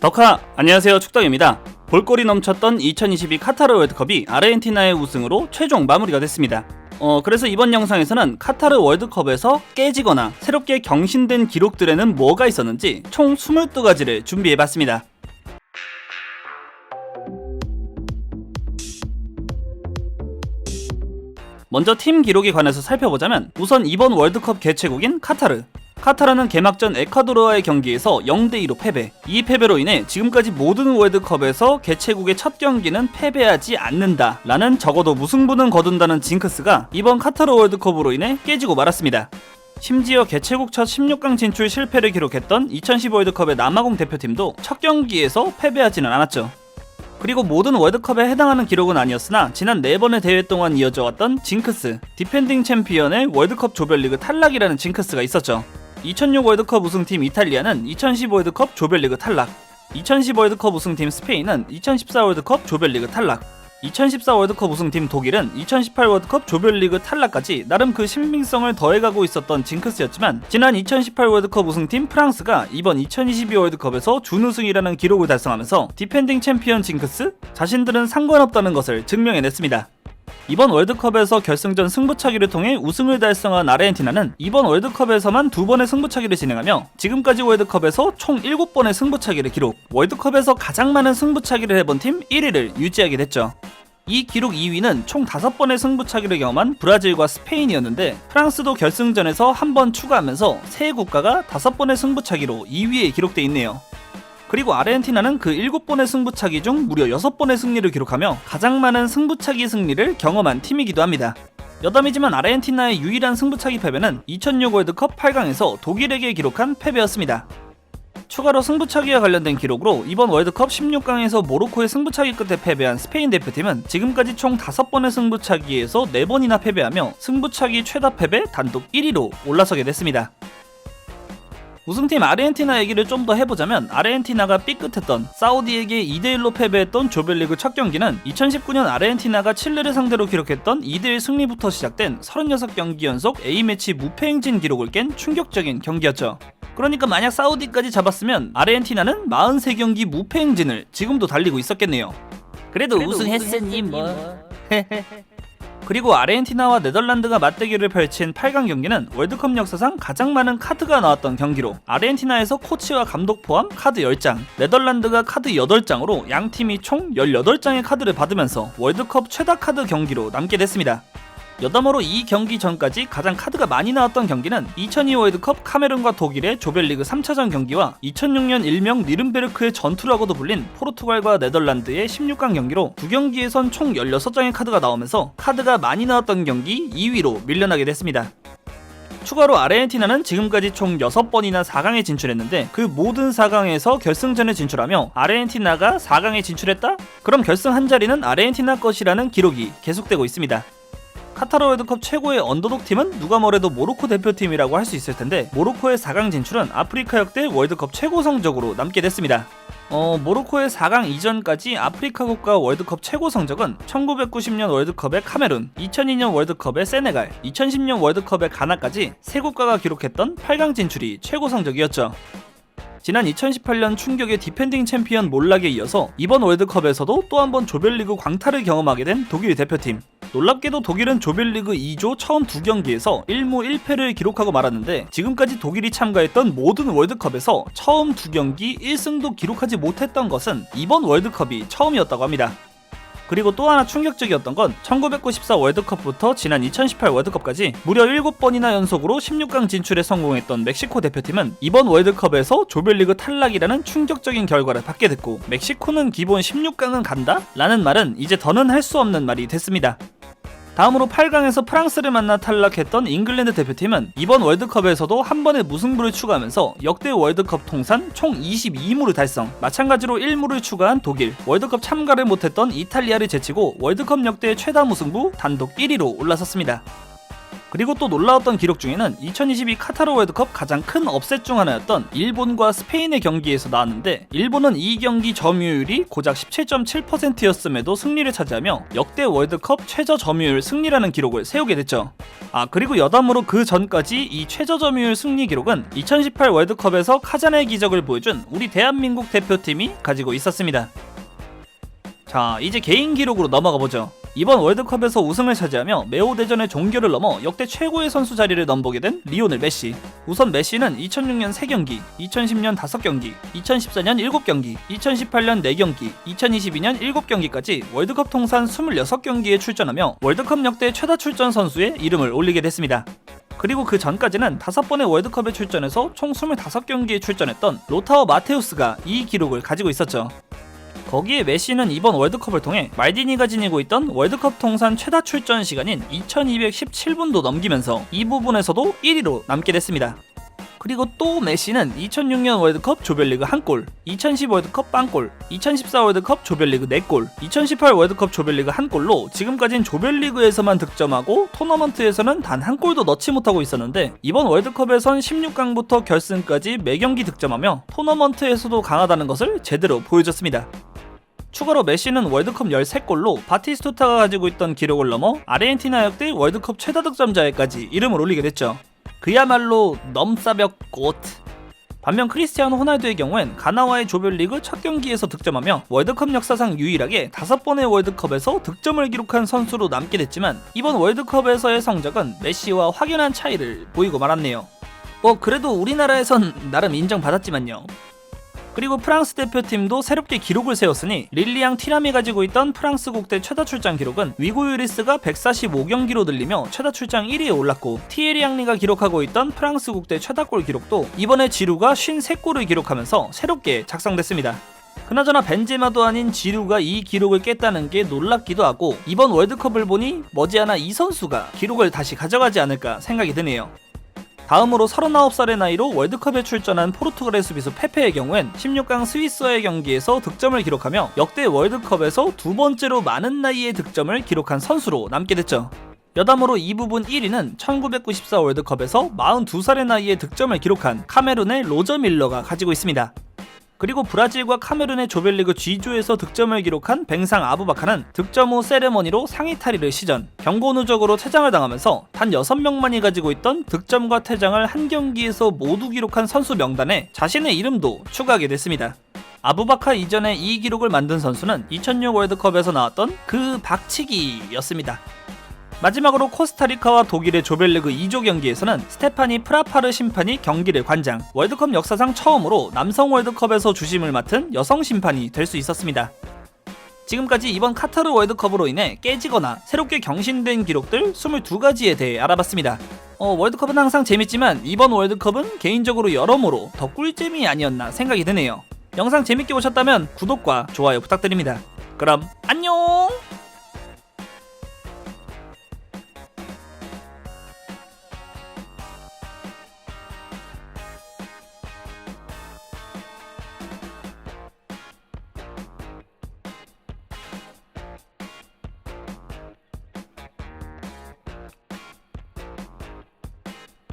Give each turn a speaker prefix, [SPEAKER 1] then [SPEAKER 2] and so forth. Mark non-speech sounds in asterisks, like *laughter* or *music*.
[SPEAKER 1] 덕하 안녕하세요 축덕입니다. 볼거리 넘쳤던 2022 카타르 월드컵이 아르헨티나의 우승으로 최종 마무리가 됐습니다. 어 그래서 이번 영상에서는 카타르 월드컵에서 깨지거나 새롭게 경신된 기록들에는 뭐가 있었는지 총 22가지를 준비해봤습니다. 먼저 팀 기록에 관해서 살펴보자면 우선 이번 월드컵 개최국인 카타르 카타르는 개막전 에콰도르와의 경기에서 0대2로 패배. 이 패배로 인해 지금까지 모든 월드컵에서 개최국의 첫 경기는 패배하지 않는다. 라는 적어도 무승부는 거둔다는 징크스가 이번 카타르 월드컵으로 인해 깨지고 말았습니다. 심지어 개최국 첫 16강 진출 실패를 기록했던 2010 월드컵의 남아공 대표팀도 첫 경기에서 패배하지는 않았죠. 그리고 모든 월드컵에 해당하는 기록은 아니었으나 지난 4번의 대회 동안 이어져 왔던 징크스, 디펜딩 챔피언의 월드컵 조별리그 탈락이라는 징크스가 있었죠. 2006 월드컵 우승팀 이탈리아는 2010 월드컵 조별리그 탈락, 2010 월드컵 우승팀 스페인은 2014 월드컵 조별리그 탈락, 2014 월드컵 우승팀 독일은 2018 월드컵 조별리그 탈락까지 나름 그 신빙성을 더해가고 있었던 징크스였지만 지난 2018 월드컵 우승팀 프랑스가 이번 2022 월드컵에서 준우승이라는 기록을 달성하면서 디펜딩 챔피언 징크스 자신들은 상관없다는 것을 증명해냈습니다. 이번 월드컵에서 결승전 승부차기를 통해 우승을 달성한 아르헨티나는 이번 월드컵에서만 두 번의 승부차기를 진행하며 지금까지 월드컵에서 총 7번의 승부차기를 기록, 월드컵에서 가장 많은 승부차기를 해본 팀 1위를 유지하게 됐죠. 이 기록 2위는 총 5번의 승부차기를 경험한 브라질과 스페인이었는데 프랑스도 결승전에서 한 번 추가하면서 세 국가가 5번의 승부차기로 2위에 기록돼 있네요. 그리고 아르헨티나는 그 7번의 승부차기 중 무려 6번의 승리를 기록하며 가장 많은 승부차기 승리를 경험한 팀이기도 합니다. 여담이지만 아르헨티나의 유일한 승부차기 패배는 2006 월드컵 8강에서 독일에게 기록한 패배였습니다. 추가로 승부차기와 관련된 기록으로 이번 월드컵 16강에서 모로코의 승부차기 끝에 패배한 스페인 대표팀은 지금까지 총 5번의 승부차기에서 4번이나 패배하며 승부차기 최다 패배 단독 1위로 올라서게 됐습니다. 우승팀 아르헨티나 얘기를 좀 더 해보자면 아르헨티나가 삐끗했던 사우디에게 2대1로 패배했던 조별리그 첫 경기는 2019년 아르헨티나가 칠레를 상대로 기록했던 2대1 승리부터 시작된 36경기 연속 A매치 무패 행진 기록을 깬 충격적인 경기였죠. 그러니까 만약 사우디까지 잡았으면 아르헨티나는 43경기 무패 행진을 지금도 달리고 있었겠네요. 그래도,
[SPEAKER 2] 그래도
[SPEAKER 1] 우승했으니
[SPEAKER 2] 우승했으니
[SPEAKER 1] 뭐.
[SPEAKER 2] 뭐. *laughs*
[SPEAKER 1] 그리고 아르헨티나와 네덜란드가 맞대결을 펼친 8강 경기는 월드컵 역사상 가장 많은 카드가 나왔던 경기로 아르헨티나에서 코치와 감독 포함 카드 10장, 네덜란드가 카드 8장으로 양 팀이 총 18장의 카드를 받으면서 월드컵 최다 카드 경기로 남게 됐습니다. 여담으로 이 경기 전까지 가장 카드가 많이 나왔던 경기는 2002 월드컵 카메룬과 독일의 조별리그 3차전 경기와 2006년 일명 니른베르크의 전투라고도 불린 포르투갈과 네덜란드의 16강 경기로 두 경기에선 총 16장의 카드가 나오면서 카드가 많이 나왔던 경기 2위로 밀려나게 됐습니다. 추가로 아르헨티나는 지금까지 총 6번이나 4강에 진출했는데 그 모든 4강에서 결승전에 진출하며 아르헨티나가 4강에 진출했다? 그럼 결승 한 자리는 아르헨티나 것이라는 기록이 계속되고 있습니다. 카타르 월드컵 최고의 언더독 팀은 누가 뭐래도 모로코 대표팀이라고 할 수 있을 텐데 모로코의 4강 진출은 아프리카 역대 월드컵 최고 성적으로 남게 됐습니다. 어, 모로코의 4강 이전까지 아프리카 국가 월드컵 최고 성적은 1990년 월드컵의 카메룬, 2002년 월드컵의 세네갈, 2010년 월드컵의 가나까지 세 국가가 기록했던 8강 진출이 최고 성적이었죠. 지난 2018년 충격의 디펜딩 챔피언 몰락에 이어서 이번 월드컵에서도 또 한 번 조별리그 광탈을 경험하게 된 독일 대표팀. 놀랍게도 독일은 조별리그 2조 처음 두 경기에서 1무 1패를 기록하고 말았는데 지금까지 독일이 참가했던 모든 월드컵에서 처음 두 경기 1승도 기록하지 못했던 것은 이번 월드컵이 처음이었다고 합니다. 그리고 또 하나 충격적이었던 건 1994 월드컵부터 지난 2018 월드컵까지 무려 7번이나 연속으로 16강 진출에 성공했던 멕시코 대표팀은 이번 월드컵에서 조별리그 탈락이라는 충격적인 결과를 받게 됐고 멕시코는 기본 16강은 간다? 라는 말은 이제 더는 할 수 없는 말이 됐습니다. 다음으로 8강에서 프랑스를 만나 탈락했던 잉글랜드 대표팀은 이번 월드컵에서도 한 번의 무승부를 추가하면서 역대 월드컵 통산 총 22무를 달성. 마찬가지로 1무를 추가한 독일, 월드컵 참가를 못했던 이탈리아를 제치고 월드컵 역대 최다 무승부 단독 1위로 올라섰습니다. 그리고 또 놀라웠던 기록 중에는 2022 카타르 월드컵 가장 큰 업셋 중 하나였던 일본과 스페인의 경기에서 나왔는데 일본은 이 경기 점유율이 고작 17.7%였음에도 승리를 차지하며 역대 월드컵 최저 점유율 승리라는 기록을 세우게 됐죠. 아 그리고 여담으로 그 전까지 이 최저 점유율 승리 기록은 2018 월드컵에서 카잔의 기적을 보여준 우리 대한민국 대표팀이 가지고 있었습니다. 자 이제 개인 기록으로 넘어가 보죠. 이번 월드컵에서 우승을 차지하며 메오 대전의 종교를 넘어 역대 최고의 선수 자리를 넘보게 된 리오넬 메시. 우선 메시는 2006년 3경기, 2010년 5경기, 2014년 7경기, 2018년 4경기, 2022년 7경기까지 월드컵 통산 26경기에 출전하며 월드컵 역대 최다 출전 선수의 이름을 올리게 됐습니다. 그리고 그 전까지는 다섯 번의 월드컵에 출전해서 총 25경기에 출전했던 로타워 마테우스가 이 기록을 가지고 있었죠. 거기에 메시는 이번 월드컵을 통해 말디니가 지니고 있던 월드컵 통산 최다 출전 시간인 2217분도 넘기면서 이 부분에서도 1위로 남게 됐습니다. 그리고 또 메시는 2006년 월드컵 조별리그 1골, 2010 월드컵 빵골, 2014 월드컵 조별리그 4골, 2018 월드컵 조별리그 1골로 지금까진 조별리그에서만 득점하고 토너먼트에서는 단 한 골도 넣지 못하고 있었는데 이번 월드컵에선 16강부터 결승까지 매경기 득점하며 토너먼트에서도 강하다는 것을 제대로 보여줬습니다. 추가로 메시는 월드컵 13골로 바티스투타가 가지고 있던 기록을 넘어 아르헨티나 역대 월드컵 최다 득점자에까지 이름을 올리게 됐죠. 그야말로 넘사벽 꽃. 반면 크리스티아노 호날두의 경우엔 가나와의 조별리그 첫 경기에서 득점하며 월드컵 역사상 유일하게 다섯 번의 월드컵에서 득점을 기록한 선수로 남게 됐지만 이번 월드컵에서의 성적은 메시와 확연한 차이를 보이고 말았네요. 뭐 그래도 우리나라에선 나름 인정받았지만요. 그리고 프랑스 대표팀도 새롭게 기록을 세웠으니 릴리앙 티람이 가지고 있던 프랑스 국대 최다 출장 기록은 위고 유리스가 145경기로 늘리며 최다 출장 1위에 올랐고 티에리 앙리가 기록하고 있던 프랑스 국대 최다골 기록도 이번에 지루가 53골을 기록하면서 새롭게 작성됐습니다. 그나저나 벤제마도 아닌 지루가 이 기록을 깼다는 게 놀랍기도 하고 이번 월드컵을 보니 머지않아 이 선수가 기록을 다시 가져가지 않을까 생각이 드네요. 다음으로 39살의 나이로 월드컵에 출전한 포르투갈의 수비수 페페의 경우엔 16강 스위스와의 경기에서 득점을 기록하며 역대 월드컵에서 두 번째로 많은 나이에 득점을 기록한 선수로 남게 됐죠. 여담으로 이 부분 1위는 1994 월드컵에서 42살의 나이에 득점을 기록한 카메룬의 로저 밀러가 가지고 있습니다. 그리고 브라질과 카메룬의 조별리그 G조에서 득점을 기록한 뱅상 아부바카는 득점 후 세레머니로 상위 탈의를 시전 경고 누적으로 퇴장을 당하면서 단 6명만이 가지고 있던 득점과 퇴장을 한 경기에서 모두 기록한 선수 명단에 자신의 이름도 추가하게 됐습니다. 아부바카 이전에 이 기록을 만든 선수는 2006 월드컵에서 나왔던 그 박치기였습니다. 마지막으로 코스타리카와 독일의 조별리그 2조 경기에서는 스테파니 프라파르 심판이 경기를 관장, 월드컵 역사상 처음으로 남성 월드컵에서 주심을 맡은 여성 심판이 될 수 있었습니다. 지금까지 이번 카타르 월드컵으로 인해 깨지거나 새롭게 경신된 기록들 22가지에 대해 알아봤습니다. 어, 월드컵은 항상 재밌지만 이번 월드컵은 개인적으로 여러모로 더 꿀잼이 아니었나 생각이 드네요. 영상 재밌게 보셨다면 구독과 좋아요 부탁드립니다. 그럼 안녕!